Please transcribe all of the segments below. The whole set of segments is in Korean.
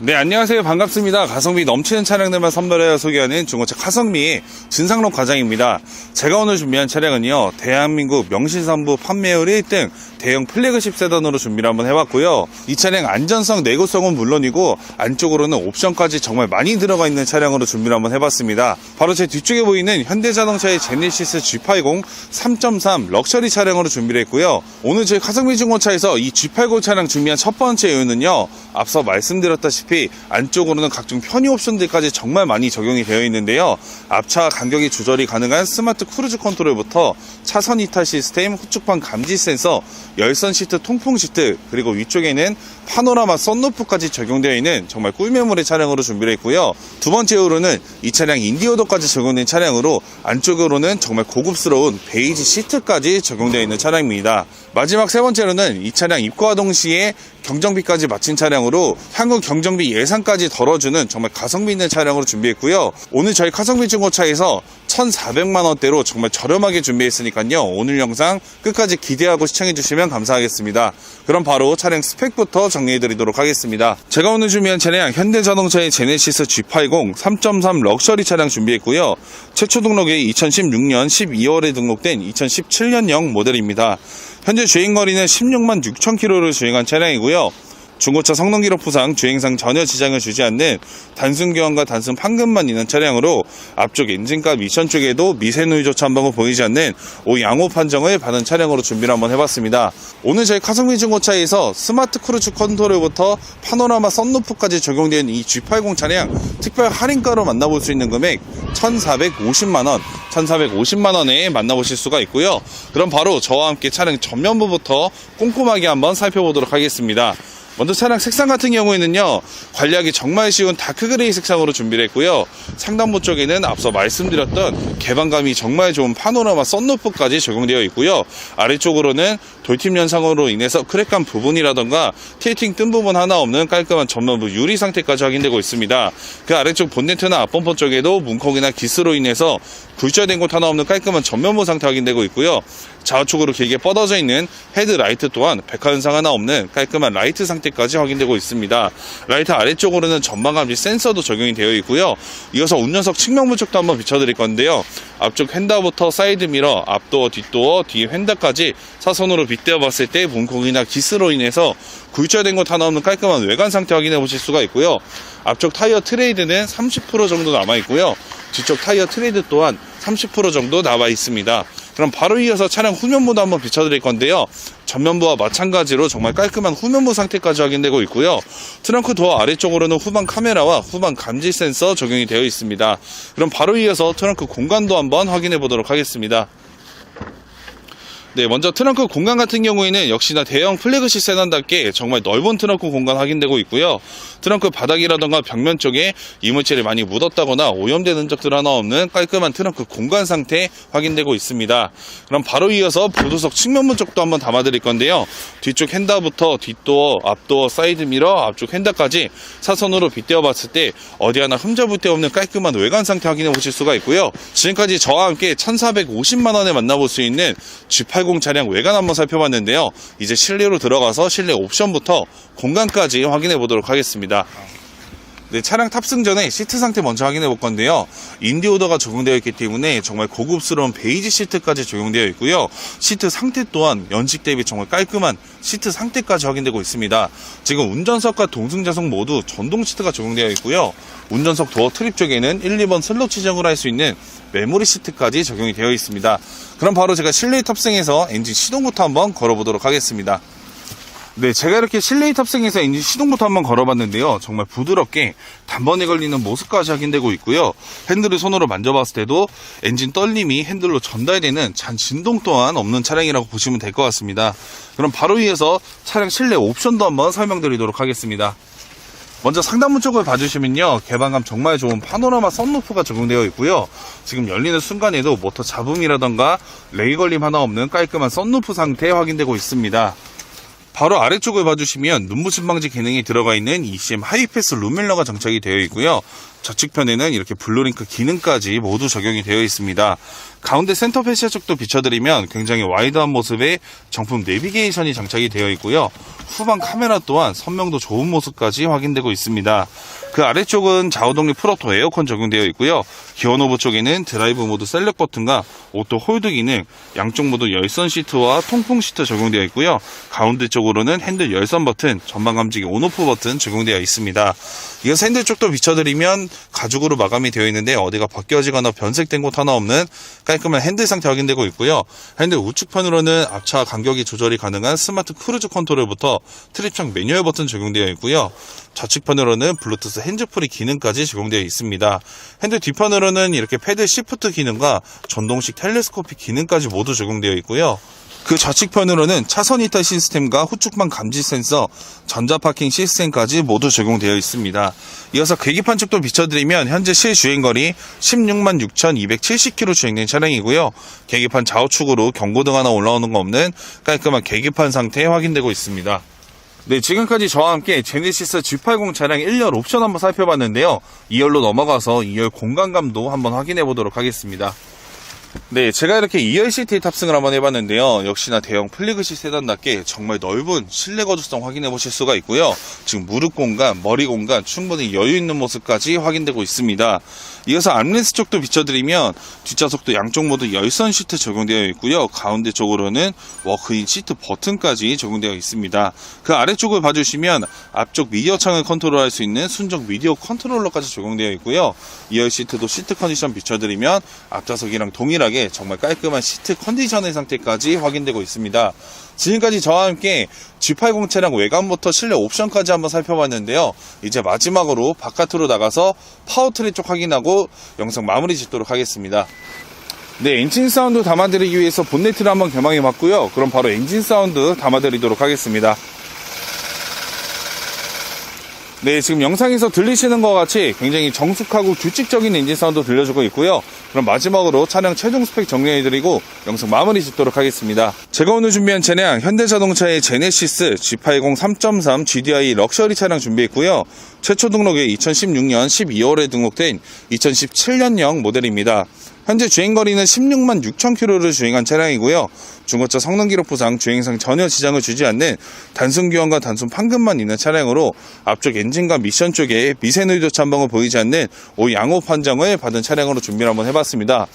네, 안녕하세요. 반갑습니다. 가성비 넘치는 차량들만 선별하여 소개하는 중고차 카성미의 진상록 과장입니다. 제가 오늘 준비한 차량은요, 대한민국 명실상부 판매율 1등 대형 플래그십 세단으로 준비를 한번 해봤고요. 이 차량 안전성, 내구성은 물론이고, 안쪽으로는 옵션까지 정말 많이 들어가 있는 차량으로 준비를 한번 해봤습니다. 바로 제 뒤쪽에 보이는 현대자동차의 제네시스 G80 3.3 럭셔리 차량으로 준비를 했고요. 오늘 저희 카성미 중고차에서 이 G80 차량 준비한 첫 번째 이유는요, 앞서 말씀드렸다시피 안쪽으로는 각종 편의 옵션들까지 정말 많이 적용이 되어 있는데요. 앞차 간격이 조절이 가능한 스마트 크루즈 컨트롤부터 차선 이탈 시스템, 후측판 감지 센서, 열선 시트, 통풍 시트, 그리고 위쪽에는 파노라마 썬루프까지 적용되어 있는 정말 꿀매물의 차량으로 준비를 했고요. 두 번째 이유로는 이 차량 인디오도까지 적용된 차량으로 안쪽으로는 정말 고급스러운 베이지 시트까지 적용되어 있는 차량입니다. 마지막 세 번째로는 이 차량 입고와 동시에 경정비까지 마친 차량으로 향후 경정비 예산까지 덜어주는 정말 가성비 있는 차량으로 준비했고요. 오늘 저희 카성비 중고차에서 1,400만 원대로 정말 저렴하게 준비했으니까요. 오늘 영상 끝까지 기대하고 시청해 주시면 감사하겠습니다. 그럼 바로 차량 스펙부터 정리해 드리도록 하겠습니다. 제가 오늘 준비한 차량 현대자동차의 제네시스 G80 3.3 럭셔리 차량 준비했고요. 최초 등록이 2016년 12월에 등록된 2017년형 모델입니다. 현재 주행거리는 16만 6천 킬로를 주행한 차량이고요. 중고차 성능 기록 부상, 주행상 전혀 지장을 주지 않는 단순 교환과 단순 판금만 있는 차량으로 앞쪽 엔진과 미션 쪽에도 미세 누이조차 한 방울 보이지 않는 오 양호 판정을 받은 차량으로 준비를 한번 해봤습니다. 오늘 저희 카성비 중고차에서 스마트 크루즈 컨트롤부터 파노라마 썬루프까지 적용된 이 G80 차량 특별 할인가로 만나볼 수 있는 금액 1,450만원, 1,450만원에 만나보실 수가 있고요. 그럼 바로 저와 함께 차량 전면부부터 꼼꼼하게 한번 살펴보도록 하겠습니다. 먼저 차량 색상 같은 경우에는요 관리하기 정말 쉬운 다크그레이 색상으로 준비를 했고요. 상단부 쪽에는 앞서 말씀드렸던 개방감이 정말 좋은 파노라마 썬루프까지 적용되어 있고요. 아래쪽으로는 돌팀 현상으로 인해서 크랙한 부분이라던가 틸팅 뜬 부분 하나 없는 깔끔한 전면부 유리 상태까지 확인되고 있습니다. 그 아래쪽 본네트나 앞범퍼 쪽에도 문콕이나 기스로 인해서 굴절된 곳 하나 없는 깔끔한 전면부 상태 확인되고 있고요 좌우측으로 길게 뻗어져 있는 헤드라이트 또한 백화 현상 하나 없는 깔끔한 라이트 상태까지 확인되고 있습니다. 라이트 아래쪽으로는 전방감지 센서도 적용이 되어 있고요. 이어서 운전석 측면부 쪽도 한번 비춰드릴 건데요. 앞쪽 휀다부터 사이드 미러, 앞도어, 뒷도어, 뒤 휀다까지 사선으로 빗대어 봤을 때 문콕이나 기스로 인해서 굴절된 곳 하나 없는 깔끔한 외관 상태 확인해 보실 수가 있고요. 앞쪽 타이어 트레이드는 30% 정도 남아 있고요. 뒤쪽 타이어 트레이드 또한 30% 정도 남아 있습니다. 그럼 바로 이어서 차량 후면부도 한번 비춰드릴 건데요. 전면부와 마찬가지로 정말 깔끔한 후면부 상태까지 확인되고 있고요. 트렁크 도어 아래쪽으로는 후방 카메라와 후방 감지 센서 적용이 되어 있습니다. 그럼 바로 이어서 트렁크 공간도 한번 확인해 보도록 하겠습니다. 네, 먼저 트렁크 공간 같은 경우에는 역시나 대형 플래그십 세단답게 정말 넓은 트렁크 공간 확인되고 있고요. 트렁크 바닥이라던가 벽면 쪽에 이물질이 많이 묻었다거나 오염된 흔적들 하나 없는 깔끔한 트렁크 공간 상태 확인되고 있습니다. 그럼 바로 이어서 보조석 측면문 쪽도 한번 담아드릴 건데요. 뒤쪽 핸다부터 뒷도어, 앞도어, 사이드 미러, 앞쪽 핸다까지 사선으로 빗대어 봤을 때 어디 하나 흠잡을 데 없는 깔끔한 외관 상태 확인해 보실 수가 있고요. 지금까지 저와 함께 1,450만 원에 만나볼 수 있는 G80 차량 외관 한번 살펴봤는데요. 이제 실내로 들어가서 실내 옵션부터 공간까지 확인해 보도록 하겠습니다. 네, 차량 탑승 전에 시트 상태 먼저 확인해 볼 건데요. 인디오더가 적용되어 있기 때문에 정말 고급스러운 베이지 시트까지 적용되어 있고요. 시트 상태 또한 연식 대비 정말 깔끔한 시트 상태까지 확인되고 있습니다. 지금 운전석과 동승자석 모두 전동 시트가 적용되어 있고요. 운전석 도어 트립 쪽에는 1, 2번 슬롯 지정을 할수 있는 메모리 시트까지 적용이 되어 있습니다. 그럼 바로 제가 실내에 탑승해서 엔진 시동부터 한번 걸어보도록 하겠습니다. 네, 제가 이렇게 실내에 탑승해서 엔진 시동부터 한번 걸어봤는데요. 정말 부드럽게 단번에 걸리는 모습까지 확인되고 있고요. 핸들을 손으로 만져봤을 때도 엔진 떨림이 핸들로 전달되는 잔 진동 또한 없는 차량이라고 보시면 될 것 같습니다. 그럼 바로 이어서 차량 실내 옵션도 한번 설명드리도록 하겠습니다. 먼저 상단문 쪽을 봐주시면요 개방감 정말 좋은 파노라마 썬루프가 적용되어 있고요 지금 열리는 순간에도 모터 잡음이라던가 레이 걸림 하나 없는 깔끔한 썬루프 상태 확인되고 있습니다 바로 아래쪽을 봐주시면 눈부신 방지 기능이 들어가 있는 ECM 하이패스 룸밀러가 장착이 되어 있고요 좌측편에는 이렇게 블루링크 기능까지 모두 적용이 되어 있습니다. 가운데 센터 패시아 쪽도 비춰드리면 굉장히 와이드한 모습의 정품 내비게이션이 장착이 되어 있고요. 후방 카메라 또한 선명도 좋은 모습까지 확인되고 있습니다. 그 아래쪽은 좌우동립 프로토 에어컨 적용되어 있고요. 기어 노브 쪽에는 드라이브 모드 셀렉 버튼과 오토 홀드 기능, 양쪽 모두 열선 시트와 통풍 시트 적용되어 있고요. 가운데 쪽으로는 핸들 열선 버튼, 전방 감지기 온오프 버튼 적용되어 있습니다. 이어서 핸들 쪽도 비춰드리면 가죽으로 마감이 되어 있는데 어디가 벗겨지거나 변색된 곳 하나 없는 깔끔한 핸들 상태 확인되고 있고요. 핸들 우측편으로는 앞차 간격이 조절이 가능한 스마트 크루즈 컨트롤부터 트립창 매뉴얼 버튼 적용되어 있고요. 좌측편으로는 블루투스 핸즈프리 기능까지 적용되어 있습니다. 핸들 뒤편으로는 이렇게 패드 시프트 기능과 전동식 텔레스코픽 기능까지 모두 적용되어 있고요. 그 좌측편으로는 차선 이탈 시스템과 후측방 감지 센서, 전자 파킹 시스템까지 모두 적용되어 있습니다. 이어서 계기판 쪽도 비춰 드리면 현재 실주행거리 16만 6,270km 주행된 차량이고요. 계기판 좌우측으로 경고등 하나 올라오는 거 없는 깔끔한 계기판 상태 확인되고 있습니다. 네, 지금까지 저와 함께 제네시스 G80 차량 1열 옵션 한번 살펴봤는데요. 2열로 넘어가서 2열 공간감도 한번 확인해 보도록 하겠습니다. 네, 제가 이렇게 2열 시트에 탑승을 한번 해봤는데요. 역시나 대형 플리그시 세단답게 정말 넓은 실내 거주성 확인해 보실 수가 있고요. 지금 무릎 공간, 머리 공간 충분히 여유 있는 모습까지 확인되고 있습니다. 이어서 암레스 쪽도 비춰드리면 뒷좌석도 양쪽 모두 열선 시트 적용되어 있고요. 가운데 쪽으로는 워크인 시트 버튼까지 적용되어 있습니다. 그 아래쪽을 봐주시면 앞쪽 미디어 창을 컨트롤할 수 있는 순정 미디어 컨트롤러까지 적용되어 있고요. 2열 시트도 시트 컨디션 비춰드리면 앞좌석이랑 동일 하게 정말 깔끔한 시트 컨디션의 상태까지 확인되고 있습니다. 지금까지 저와 함께 G80 차량 외관부터 실내 옵션까지 한번 살펴봤는데요. 이제 마지막으로 바깥으로 나가서 파워트리 쪽 확인하고 영상 마무리 짓도록 하겠습니다. 네, 엔진 사운드 담아드리기 위해서 본네트를 한번 개방해 봤고요. 그럼 바로 엔진 사운드 담아드리도록 하겠습니다. 네, 지금 영상에서 들리시는 것 같이 굉장히 정숙하고 규칙적인 엔진 사운드 들려주고 있고요. 그럼 마지막으로 차량 최종 스펙 정리해드리고 영상 마무리 짓도록 하겠습니다. 제가 오늘 준비한 차량 현대자동차의 제네시스 G80 3.3 GDI 럭셔리 차량 준비했고요. 최초 등록이 2016년 12월에 등록된 2017년형 모델입니다. 현재 주행거리는 16만 6천 킬로를 주행한 차량이고요. 중고차 성능 기록부상 주행상 전혀 지장을 주지 않는 단순 교환과 단순 판금만 있는 차량으로 앞쪽 엔진과 미션 쪽에 미세누이도 참방을 보이지 않는 오 양호 판정을 받은 차량으로 준비를 한번 해봤습니다.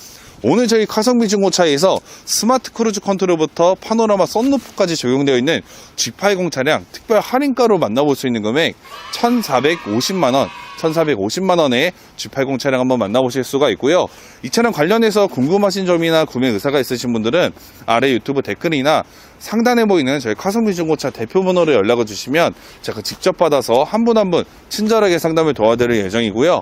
오늘 저희 카성비 중고차에서 스마트 크루즈 컨트롤부터 파노라마 썬루프까지 적용되어 있는 G80 차량 특별 할인가로 만나볼 수 있는 금액 1,450만원 1,450만원에 G80 차량 한번 만나보실 수가 있고요. 이 차량 관련해서 궁금하신 점이나 구매 의사가 있으신 분들은 아래 유튜브 댓글이나 상단에 보이는 저희 카성비 중고차 대표 번호로 연락을 주시면 제가 직접 받아서 한 분 한분 친절하게 상담을 도와드릴 예정이고요.